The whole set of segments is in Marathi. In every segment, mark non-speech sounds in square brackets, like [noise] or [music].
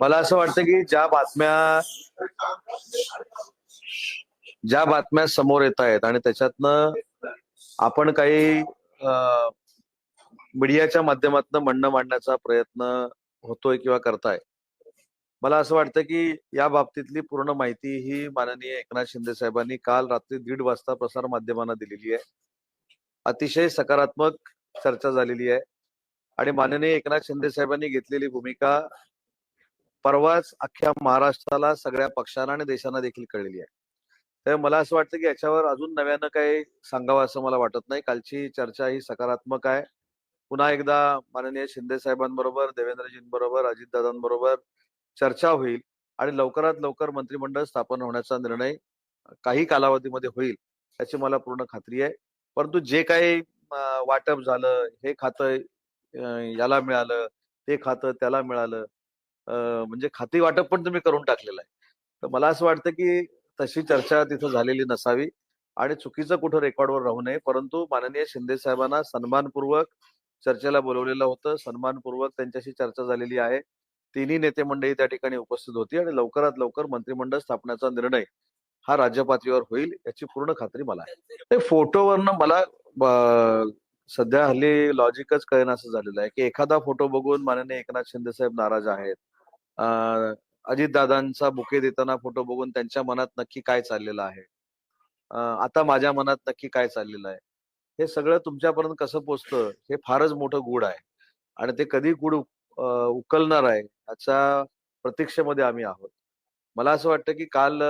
मला असं वाटतं की ज्या बातम्या ज्या बातम्या समोर येत आहेत आणि त्याच्यातनं आपण काही मीडियाच्या माध्यमातून म्हणणं मांडण्याचा प्रयत्न होतोय किंवा करताय. मला असं वाटतं की या बाबतीतली पूर्ण माहिती ही माननीय एकनाथ शिंदे साहेबांनी काल रात्री दीड वाजता प्रसार माध्यमांना दिलेली आहे. अतिशय सकारात्मक चर्चा झालेली आहे. आणि माननीय एकनाथ शिंदे साहेबांनी घेतलेली भूमिका परवाच अख्ख्या महाराष्ट्राला सगळ्या पक्षांना आणि देशांना देखील कळलेली आहे. तर मला असं वाटतं की याच्यावर अजून नव्यानं काही सांगावं असं मला वाटत नाही. कालची चर्चा ही सकारात्मक आहे. पुन्हा एकदा माननीय शिंदे साहेबांबरोबर देवेंद्रजींबरोबर अजितदादांबरोबर चर्चा होईल आणि लवकरात लवकर मंत्रिमंडळ स्थापन होण्याचा निर्णय काही कालावधीमध्ये होईल याची मला पूर्ण खात्री आहे. परंतु जे काही वाटप झालं हे खातं याला मिळालं ते खातं त्याला मिळालं म्हणजे खाती वाटप पण तुम्ही करून टाकलेलं आहे. तर मला असं वाटतं की तशी चर्चा तिथं झालेली नसावी आणि चुकीचं कुठं रेकॉर्डवर राहू नये. परंतु माननीय शिंदे साहेबांना सन्मानपूर्वक चर्चेला बोलवलेलं होतं. सन्मानपूर्वक त्यांच्याशी चर्चा झालेली आहे. तिन्ही नेते मंडळी त्या ठिकाणी उपस्थित होती आणि लवकरात लवकर मंत्रिमंडळ स्थापण्याचा निर्णय हा राज्य पातळीवर होईल याची पूर्ण खात्री मला आहे. फोटोवरनं मला सध्या हल्ली लॉजिकच कळेन असं झालेलं आहे की एखादा फोटो बघून माननीय एकनाथ शिंदे साहेब नाराज आहेत. अजितदादांचा बुके देताना फोटो बघून त्यांच्या मनात नक्की काय चाललेलं आहे? आता माझ्या मनात नक्की काय चाललेलं आहे? हे सगळं तुमच्यापर्यंत कसं पोचतं? हे फारच मोठं गुढ आहे. आणि ते कधी गुढ उकलणार आहे याच्या प्रतीक्षेमध्ये आम्ही आहोत. मला असं वाटतं की काल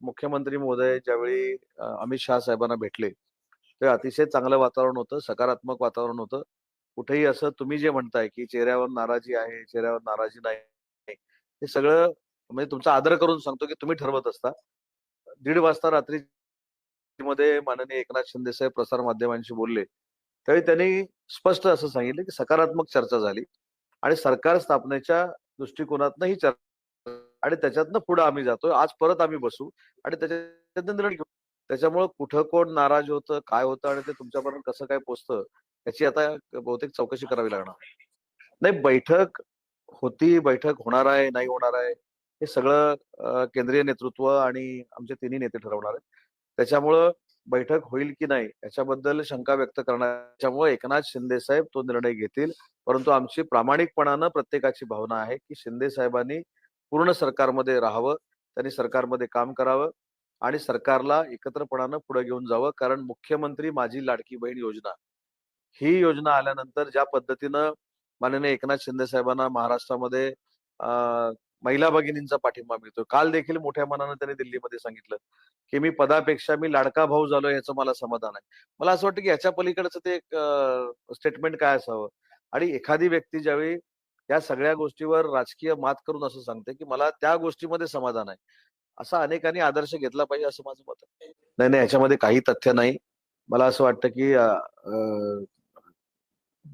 मुख्यमंत्री महोदय ज्यावेळी अमित शहा साहेबांना भेटले ते अतिशय चांगलं वातावरण होतं सकारात्मक वातावरण होतं. कुठेही असं तुम्ही जे म्हणताय की चेहऱ्यावर नाराजी आहे चेहऱ्यावर नाराजी नाही हे सगळं म्हणजे तुमचा आदर करून सांगतो की तुम्ही ठरवत असता. दीड वाजता रात्री मध्ये माननीय एकनाथ शिंदे साहेब प्रसार माध्यमांशी बोलले. त्यावेळी त्यांनी स्पष्ट असं सांगितलं की सकारात्मक चर्चा झाली आणि सरकार स्थापनेच्या दृष्टिकोनातनं ही चर्चा आणि त्याच्यातनं पुढे आम्ही जातोय. आज परत आम्ही बसू आणि त्याच्यात निर्णय घेऊ. त्याच्यामुळं कुठं कोण नाराज होतं काय होतं आणि ते तुमच्यापर्यंत कसं काय पोचतं याची आता बहुतेक चौकशी करावी लागणार. नाही बैठक होती बैठक होणार आहे नाही होणार आहे हे सगळं केंद्रीय नेतृत्व आणि आमचे तिन्ही नेते ठरवणार आहेत. त्याच्यामुळं बैठक होईल की नाही याच्याबद्दल शंका व्यक्त करण्याच्यामुळे एकनाथ शिंदे साहेब तो निर्णय घेतील. परंतु आमची प्रामाणिकपणानं प्रत्येकाची भावना आहे की शिंदे साहेबांनी पूर्ण सरकारमध्ये राहावं त्यांनी सरकारमध्ये काम करावं आणि सरकारला एकत्रपणानं पुढे घेऊन जावं. कारण मुख्यमंत्री माझी लाडकी बहीण योजना ही योजना आल्यानंतर ज्या पद्धतीनं माननीय एकनाथ शिंदे साहेबांना महाराष्ट्रामध्ये महिला भगिनींचा पाठिंबा मिळतो काल देखील मोठ्या मनानं त्यांनी दिल्लीमध्ये सांगितलं की मी पदापेक्षा मी लाडका भाऊ झालो याचं मला समाधान आहे. मला असं वाटतं की याच्या पलीकडचं ते एक स्टेटमेंट काय असावं? आणि एखादी व्यक्ती ज्यावेळी या सगळ्या गोष्टीवर राजकीय मात करून असं सांगते की मला त्या गोष्टीमध्ये समाधान आहे. असा अनेकांनी आदर्श घेतला पाहिजे असं माझं मत आहे. नाही नाही याच्यामध्ये काही तथ्य नाही. मला असं वाटतं की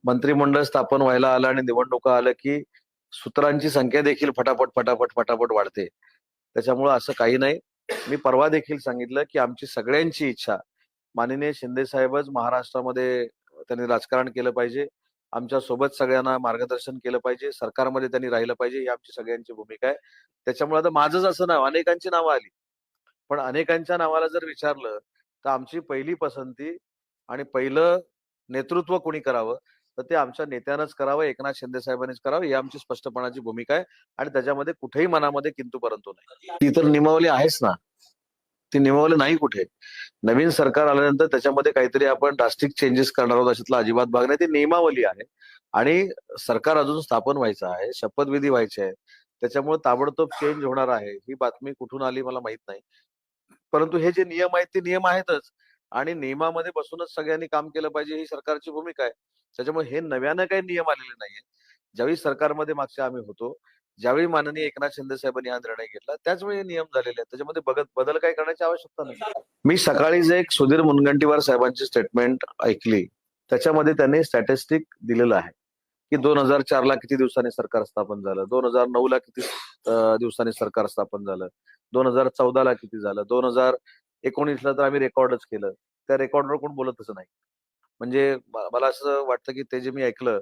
मंत्रिमंडळ स्थापन व्हायला आलं आणि निवडणुका आलं की सूत्रांची संख्या देखील फटाफट फटाफट फटाफट वाढते. त्याच्यामुळं असं काही नाही. मी परवा देखील सांगितलं की आमची सगळ्यांची इच्छा माननीय शिंदे साहेबच महाराष्ट्रामध्ये त्यांनी राजकारण केलं पाहिजे. आमच्यासोबत सगळ्यांना मार्गदर्शन केलं पाहिजे. सरकारमध्ये त्यांनी राहिलं पाहिजे ही आमची सगळ्यांची भूमिका आहे. त्याच्यामुळे आता माझंच असं नाव अनेकांची नावं आली. पण अनेकांच्या नावाला जर विचारलं तर आमची पहिली पसंती आणि पहिलं नेतृत्व कोणी करावं? तर ते आमच्या नेत्यानंच करावं एकनाथ शिंदे साहेबांनीच करावं ही आमची स्पष्टपणाची भूमिका आहे आणि त्याच्यामध्ये कुठेही मनामध्ये किंतु परंतु नाही. ती तर निमावली आहेच ना. ती निमावली नाही कुठे. नवीन सरकार आल्यानंतर त्याच्यामध्ये काहीतरी आपण ड्रास्टिक चेंजेस करणार आहोत अशातला अजिबात भाग नाही. ती नियमावली आहे आणि सरकार अजून स्थापन व्हायचं आहे शपथविधी व्हायची आहे त्याच्यामुळे ताबडतोब चेंज होणार आहे. ही बातमी कुठून आली मला माहीत नाही. परंतु हे जे नियम आहेत ते नियम आहेतच. आणि नियमामध्ये बसूनच सगळ्यांनी काम केलं पाहिजे ही सरकारची भूमिका आहे. त्याच्यामुळे हे नव्यानं काही नियम आलेले नाहीये ज्यावेळी सरकारमध्ये मागच्या आम्ही होतो ज्यावेळी माननीय एकनाथ शिंदे साहेबांनी हा निर्णय घेतला त्याच वेळी नियम झालेले आहेत. त्याच्यामध्ये बघत बदल काय करण्याची आवश्यकता नाही. मी सकाळी जे एक सुधीर मुनगंटीवार साहेबांची स्टेटमेंट ऐकली त्याच्यामध्ये त्यांनी स्टॅटिस्टिक दिलेलं आहे की दोन हजार चार ला किती दिवसांनी सरकार स्थापन झालं दोन हजार नऊ ला किती दिवसांनी सरकार स्थापन झालं दोन हजार चौदा ला किती झालं दोन हजार एकोणीसला तर आम्ही रेकॉर्डच केलं. त्या रेकॉर्डवर कोण बोलतच नाही. म्हणजे मला असं वाटतं की ते जे मी ऐकलं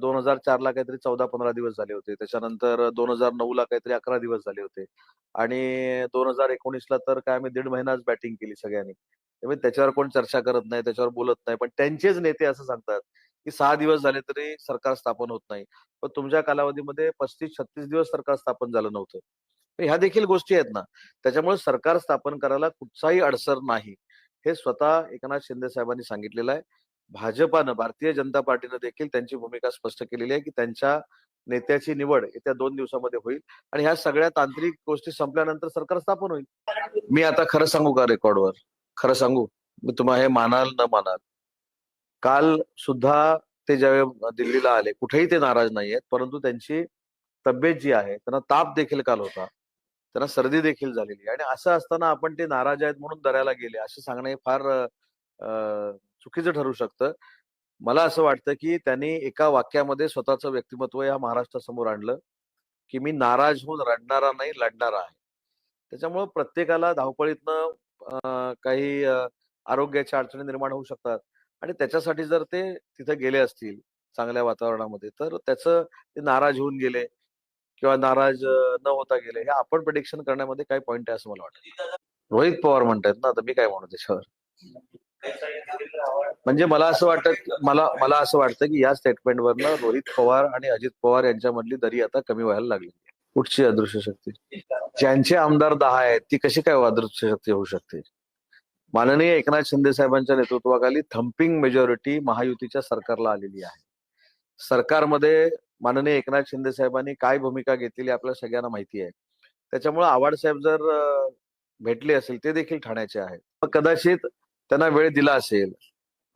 दोन हजार चार ला काहीतरी चौदा पंधरा दिवस झाले होते. त्याच्यानंतर दोन हजार नऊ ला काहीतरी अकरा दिवस झाले होते. आणि दोन हजार एकोणीस ला तर काय आम्ही दीड महिनाच बॅटिंग केली सगळ्यांनी. त्यामुळे त्याच्यावर कोण चर्चा करत नाही त्याच्यावर बोलत नाही. पण त्यांचेच नेते असं सांगतात की सहा दिवस झाले तरी सरकार स्थापन होत नाही. पण तुमच्या कालावधीमध्ये पस्तीस छत्तीस दिवस सरकार स्थापन झालं नव्हतं. ह्या देखील गोष्टी आहेत ना. त्याच्यामुळे सरकार स्थापन करायला कुठचाही अडसर नाही. हे स्वतः एकनाथ शिंदे साहेबांनी सांगितलेलं आहे. भाजपानं भारतीय जनता पार्टीनं देखील त्यांची भूमिका स्पष्ट केलेली आहे की त्यांच्या नेत्याची निवड येत्या दोन दिवसामध्ये होईल आणि ह्या सगळ्या तांत्रिक गोष्टी संपल्यानंतर सरकार स्थापन होईल. मी आता खरं सांगू का रेकॉर्डवर? खरं सांगू. मी तुम्हाला हे मानाल न मानाल. काल सुद्धा ते ज्यावेळी दिल्लीला आले कुठेही ते नाराज नाही आहेत परंतु त्यांची तब्येत जी आहे त्यांना ताप देखील काल होता. त्यांना सर्दी देखील झालेली आणि असं असताना आपण ते नाराज आहेत म्हणून दऱ्याला गेले. असे सांगणे फार चुकीचं ठरू शकतं. मला असं वाटतं की त्यांनी एका वाक्यामध्ये स्वतःचं व्यक्तिमत्व या महाराष्ट्रासमोर आणलं की मी नाराज होऊन रडणारा नाही लढणारा आहे. त्याच्यामुळं प्रत्येकाला धावपळीतनं काही आरोग्याच्या अडचणी निर्माण होऊ शकतात. आणि त्याच्यासाठी जर ते तिथे गेले असतील चांगल्या वातावरणामध्ये तर त्याचं ते नाराज होऊन गेले. किंवा नाराज न होता गेले हे आपण प्रडिक्शन करण्यामध्ये काय पॉईंट आहे असं मला वाटतं. रोहित पवार म्हणतायत ना आता मी काय म्हणू त्याच्यावर? म्हणजे मला असं वाटतं मला मला असं वाटतं की या स्टेटमेंटवरनं रोहित पवार आणि अजित पवार यांच्यामधली दरी आता कमी व्हायला लागली कुठची अदृश्य शक्ती? ज्यांचे आमदार दहा आहेत ती कशी काय अदृश्य शक्ती होऊ शकते? माननीय एकनाथ शिंदे साहेबांच्या नेतृत्वाखाली थम्पिंग मेजॉरिटी महायुतीच्या सरकारला आलेली आहे. सरकारमध्ये माननीय एकनाथ शिंदे साहेबांनी काय भूमिका घेतलेली आपल्या सगळ्यांना माहिती आहे. त्याच्यामुळे आव्हाड साहेब जर भेटले असेल ते देखील ठाण्याचे आहेत. कदाचित त्यांना वेळ दिला असेल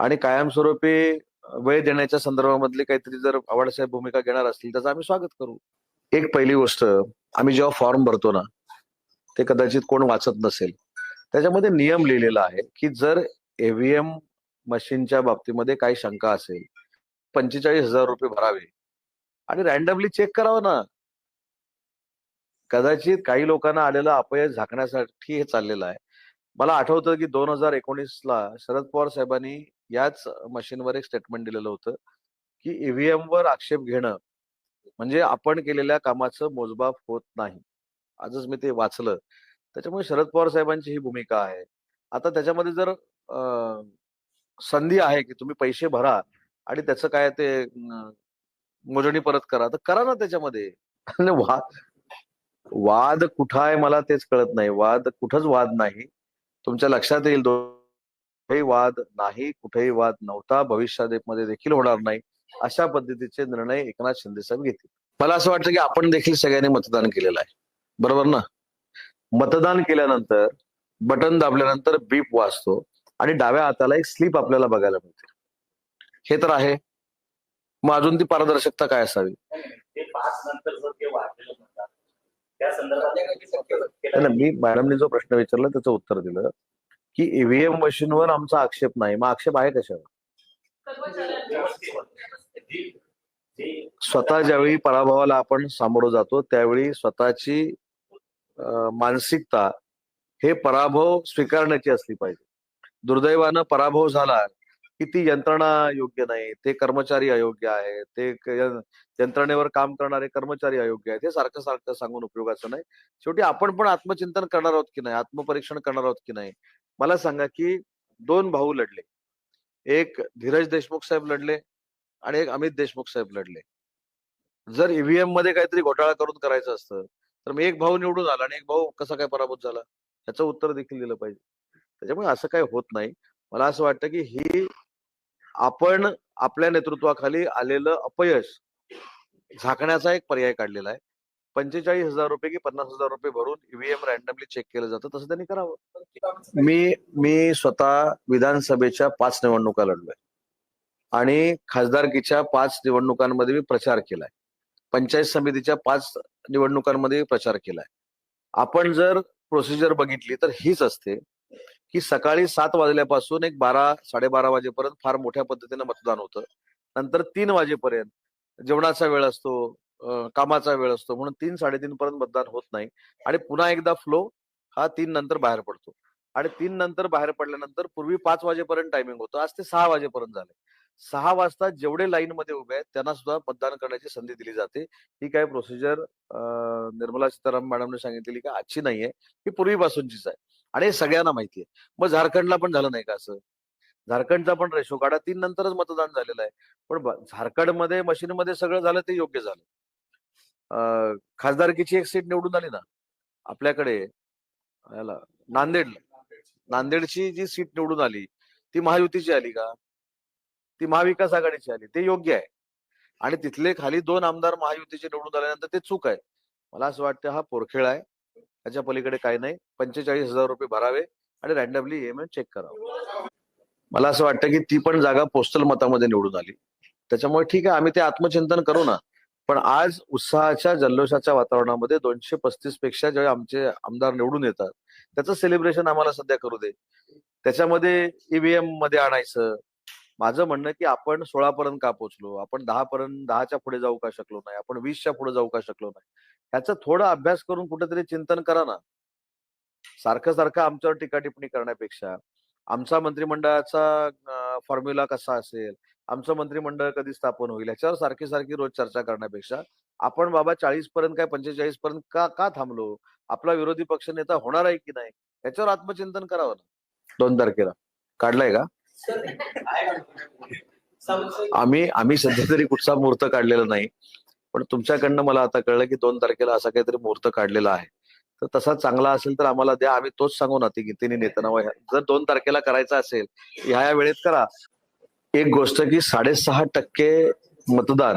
आणि कायमस्वरूपी वेळ देण्याच्या संदर्भामधली काहीतरी जर आव्हाडसाहेब भूमिका घेणार असतील त्याचं आम्ही स्वागत करू. एक पहिली गोष्ट आम्ही जेव्हा फॉर्म भरतो ना ते कदाचित कोण वाचत नसेल. त्याच्यामध्ये नियम लिहिलेला आहे की जर एव्हीएम मशीनच्या बाबतीमध्ये काही शंका असेल पंचेचाळीस हजार रुपये भरावे. आणि रॅन्डमली चेक करावं ना. कदाचित काही लोकांना आलेलं अपयश झाकण्यासाठी हे चाललेलं आहे. मला आठवतं की दोन हजार एकोणीस ला शरद पवार साहेबांनी याच मशीनवर एक स्टेटमेंट दिलेलं होतं की ईव्हीएम वर आक्षेप घेणं म्हणजे आपण केलेल्या कामाचं मोजमाप होत नाही. आजच मी ते वाचलं. त्याच्यामुळे शरद पवार साहेबांची ही भूमिका आहे. आता त्याच्यामध्ये जर संधी आहे की तुम्ही पैसे भरा आणि त्याचं काय ते मोजणी परत करा. तर करा ना त्याच्यामध्ये. [laughs] वाद वाद कुठं आहे मला तेच कळत नाही. वाद कुठंच वाद नाही. तुमच्या लक्षात येईल कुठेही वाद नाही कुठेही वाद नव्हता. भविष्यामध्ये देखील होणार नाही. अशा पद्धतीचे निर्णय एकनाथ शिंदे साहेब घेतील. मला असं वाटतं की आपण देखील सगळ्यांनी मतदान केलेलं आहे. बरोबर ना? मतदान केल्यानंतर बटन दाबल्यानंतर बीप वाजतो आणि डाव्या हाताला एक स्लिप आपल्याला बघायला मिळते. हे तर आहे. मग अजून ती पारदर्शकता काय असावी? मी मॅडमने जो प्रश्न विचारला त्याचं उत्तर दिलं की ईव्हीएम मशीनवर आमचा आक्षेप नाही. मग आक्षेप आहे कशावर? स्वतः ज्यावेळी पराभवाला आपण सामोरं जातो त्यावेळी स्वतःची मानसिकता हे पराभव स्वीकारण्याची असली पाहिजे. दुर्दैवानं पराभव झाला की ती यंत्रणा योग्य नाही ते कर्मचारी अयोग्य आहे ते यंत्रणेवर काम करणारे कर्मचारी अयोग्य आहेत हे सारखं सारखं सांगून उपयोगाचं नाही. शेवटी आपण पण आत्मचिंतन करणार आहोत की नाही आत्मपरीक्षण करणार आहोत की नाही? मला सांगा की दोन भाऊ लढले. एक धीरज देशमुख साहेब लढले आणि एक अमित देशमुख साहेब लढले. जर ईव्हीएममध्ये काहीतरी घोटाळा करून करायचं असतं तर मग एक भाऊ निवडून आला आणि एक भाऊ कसा काय पराभूत झाला? ह्याचं उत्तर देखील दिलं पाहिजे. त्याच्यामुळे असं काही होत नाही. मला असं वाटतं की ही आपण आपल्या नेतृत्वाखाली आलेलं अपयश झाकण्याचा एक पर्याय काढलेला आहे. पंचेचाळीस हजार रुपये की पन्नास हजार रुपये भरून ईव्हीएम रॅन्डमली चेक केलं जातं तसं त्यांनी करावं. मी मी स्वतः विधानसभेच्या पाच निवडणुका लढलोय. आणि खासदारकीच्या पाच निवडणुकांमध्ये मी प्रचार केलाय. पंचायत समितीच्या पाच निवडणुकांमध्ये प्रचार केलाय. आपण जर प्रोसिजर बघितली तर हीच असते. की सकाळी सात वाजल्यापासून एक बारा साडेबारा वाजेपर्यंत फार मोठ्या पद्धतीने मतदान होतं. नंतर तीन वाजेपर्यंत जेवणाचा वेळ असतो कामाचा वेळ असतो म्हणून तीन साडेतीन पर्यंत मतदान होत नाही. आणि पुन्हा एकदा फ्लो हा तीन नंतर बाहेर पडतो. आणि तीन नंतर बाहेर पडल्यानंतर पूर्वी पाच वाजेपर्यंत टायमिंग होतं आज ते सहा वाजेपर्यंत झाले सहा वाजता जेवढे लाईन मध्ये उभे आहेत त्यांना सुद्धा मतदान करण्याची संधी दिली जाते. ही काय प्रोसिजर निर्मला सीतारामन मॅडमने सांगितलेली का आजची नाहीये ही पूर्वीपासूनचीच आहे. आणि हे सगळ्यांना माहिती आहे मग झारखंडला पण झालं नाही का असं? झारखंडचा पण रेशो काढा. तीन नंतरच मतदान झालेलं आहे. पण झारखंडमध्ये मशीनमध्ये सगळं झालं ते योग्य झालं. खासदारकीची एक सीट निवडून आली ना आपल्याकडे याला नांदेडला नांदेडची जी सीट निवडून आली ती महायुतीची आली का? ती महाविकास आघाडीची आली. ते योग्य आहे. आणि तिथले खाली दोन आमदार महायुतीचे निवडून आल्यानंतर ते चूक आहे. मला असं वाटतं हा पोरखेळ आहे. त्याच्या पलीकडे काही नाही. पंचेचाळीस हजार रुपये भरावे आणि रॅन्डमली एम चेक करावं. मला असं वाटतं की ती पण जागा पोस्टल मतामध्ये निवडून आली. त्याच्यामुळे ठीक आहे आम्ही ते आत्मचिंतन करू ना. पण आज उत्साहाच्या जल्लोषाच्या वातावरणामध्ये दोनशे पस्तीसपेक्षा जेव्हा आमचे आमदार निवडून येतात त्याचं सेलिब्रेशन आम्हाला सध्या करू दे. त्याच्यामध्ये ईव्हीएममध्ये आणायचं माझं म्हणणं की आपण सोळा पर्यंत का पोहोचलो? आपण दहा पर्यंत दहाच्या पुढे जाऊ का शकलो नाही? आपण वीसच्या पुढे जाऊ का शकलो नाही? ह्याचा थोडा अभ्यास करून कुठेतरी चिंतन करा ना. सारखं सारखं आमच्यावर टीका टिप्पणी करण्यापेक्षा आमचा मंत्रिमंडळाचा फॉर्म्युला कसा असेल? आमचं मंत्रिमंडळ कधी स्थापन होईल? याच्यावर सारखी सारखी रोज चर्चा करण्यापेक्षा आपण बाबा चाळीस पर्यंत काय पंचेचाळीस पर्यंत का का थांबलो? आपला विरोधी पक्ष नेता होणार आहे की नाही? याच्यावर आत्मचिंतन करावं ना. दोन तारखेला. काढलाय का? आम्ही आम्ही सध्या तरी कुठचा मुहूर्त काढलेला नाही पण तुमच्याकडनं मला आता कळलं की दोन तारखेला असा काहीतरी मुहूर्त काढलेला आहे. तर तसा चांगला असेल तर आम्हाला द्या आम्ही तोच सांगू ना ती गीतीने नेताना जर दोन तारखेला करायचा असेल ह्या या वेळेत करा. एक गोष्ट की साडेसहा टक्के मतदान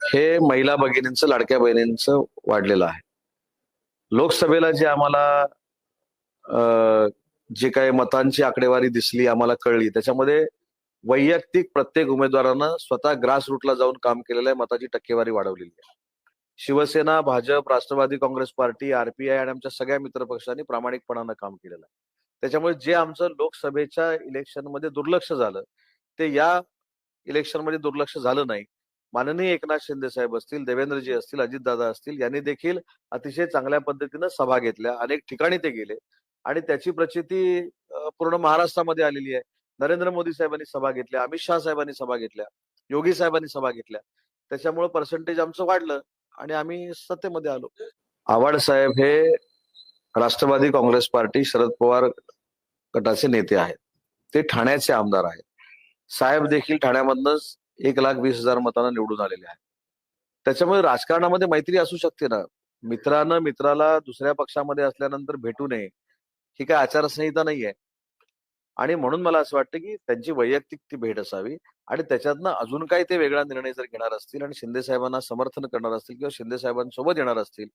हे महिला भगिनींचं लाडक्या बहिणींचं वाढलेलं आहे. लोकसभेला जे आम्हाला जे काही मतांची आकडेवारी दिसली आम्हाला कळली. त्याच्यामध्ये वैयक्तिक प्रत्येक उमेदवारानं स्वतः ग्रास रूटला जाऊन काम केलेलं आहे मताची टक्केवारी वाढवलेली आहे. Shiv Sena Bhajap Rashtrawadi Congress party RPI आणि आमच्या सगळ्या मित्रपक्षांनी प्रामाणिकपणानं काम केलेलं आहे. त्याच्यामुळे जे आमचं लोकसभेच्या इलेक्शनमध्ये दुर्लक्ष झालं ते या इलेक्शनमध्ये दुर्लक्ष झालं नाही. माननीय एकनाथ शिंदे साहेब असतील देवेंद्रजी असतील अजितदादा असतील यांनी देखील अतिशय चांगल्या पद्धतीनं सभा घेतल्या. अनेक ठिकाणी ते गेले. आणि त्याची प्रचिती पूर्ण महाराष्ट्रामध्ये आलेली आहे. नरेंद्र मोदी साहेबांनी सभा घेतल्या अमित शहा साहेबांनी सभा घेतल्या योगी साहेबांनी सभा घेतल्या. त्याच्यामुळे पर्सेंटेज आमचं वाढलं आणि आम्ही सत्तेमध्ये आलो. आव्हाड साहेब हे राष्ट्रवादी काँग्रेस पार्टी शरद पवार गटाचे नेते आहेत. ते ठाण्याचे आमदार आहेत. साहेब देखील ठाण्यामधनच एक लाख वीस हजार मतांना निवडून आलेले आहेत. त्याच्यामुळे राजकारणामध्ये मैत्री असू शकते ना. मित्रानं मित्राला दुसऱ्या पक्षामध्ये असल्यानंतर भेटू नये. ही काय आचारसंहिता नाहीये. आणि म्हणून मला असं वाटतं की त्यांची वैयक्तिक ती भेट असावी आणि त्याच्यातनं अजून काही ते वेगळा निर्णय जर घेणार असतील आणि शिंदे साहेबांना समर्थन करणार असतील किंवा शिंदे साहेबांसोबत येणार असतील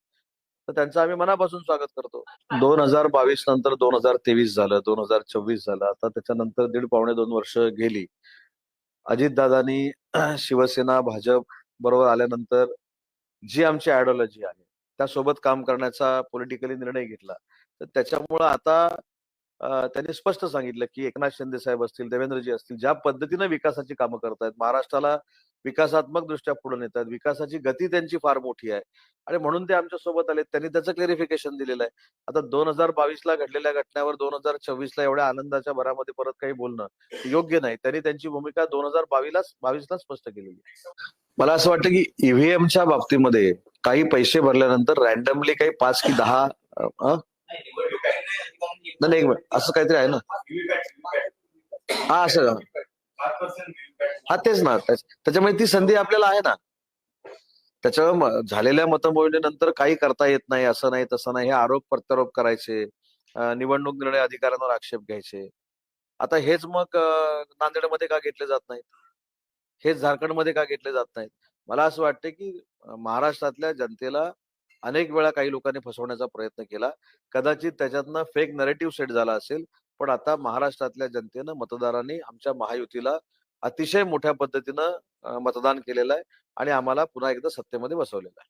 तर त्यांचं आम्ही मनापासून स्वागत करतो. दोन हजार बावीस नंतर दोन हजार तेवीस झालं दोन हजार चोवीस झालं आता त्याच्यानंतर दीड पावणे दोन वर्ष गेली. अजितदादांनी [clears throat] शिवसेना भाजप बरोबर आल्यानंतर जी आमची आयडिओलॉजी आहे त्यासोबत काम करण्याचा पॉलिटिकली निर्णय घेतला. तर त्याच्यामुळं आता त्यांनी स्पष्ट सांगितलं की एकनाथ शिंदे साहेब असतील देवेंद्रजी असतील ज्या पद्धतीनं विकासाची कामं करतायत महाराष्ट्राला विकासात्मक दृष्ट्या पुढे नेतात विकासाची गती त्यांची फार मोठी आहे. आणि म्हणून ते आमच्यासोबत आले त्यांनी त्याचं क्लेरिफिकेशन दिलेलं आहे. आता दोन हजार बावीस ला घडलेल्या घटनेवर दोन हजार चोवीस ला एवढ्या आनंदाच्या भरामध्ये परत काही बोलणं योग्य नाही. त्यांनी त्यांची भूमिका दोन हजार बावीसला बावीसला स्पष्ट केलेली मला असं वाटतं की ईव्हीएमच्या बाबतीमध्ये काही पैसे भरल्यानंतर रॅन्डमली काही पाच की दहा नाही एक मिनिट. असं काहीतरी आहे ना? हा असं हा तेच ना. त्याच्यामुळे ती संधी आपल्याला आहे ना. त्याच्या झालेल्या मतमोजणीनंतर काही करता येत नाही असं नाही तसं नाही. हे आरोप प्रत्यारोप करायचे निवडणूक निर्णय अधिकाऱ्यांवर आक्षेप घ्यायचे. आता हेच मग नांदेडमध्ये का घेतले जात नाहीत? हेच झारखंडमध्ये का घेतले जात नाहीत? मला असं वाटतं की महाराष्ट्रातल्या जनतेला अनेक वेळा काही लोकांनी फसवण्याचा प्रयत्न केला. कदाचित त्याच्यातनं फेक नरेटिव्ह सेट झाला असेल. पण आता महाराष्ट्रातल्या जनतेनं मतदारांनी आमच्या महायुतीला अतिशय मोठ्या पद्धतीनं मतदान केलेलं आहे आणि आम्हाला पुन्हा एकदा सत्तेमध्ये बसवलेलं आहे.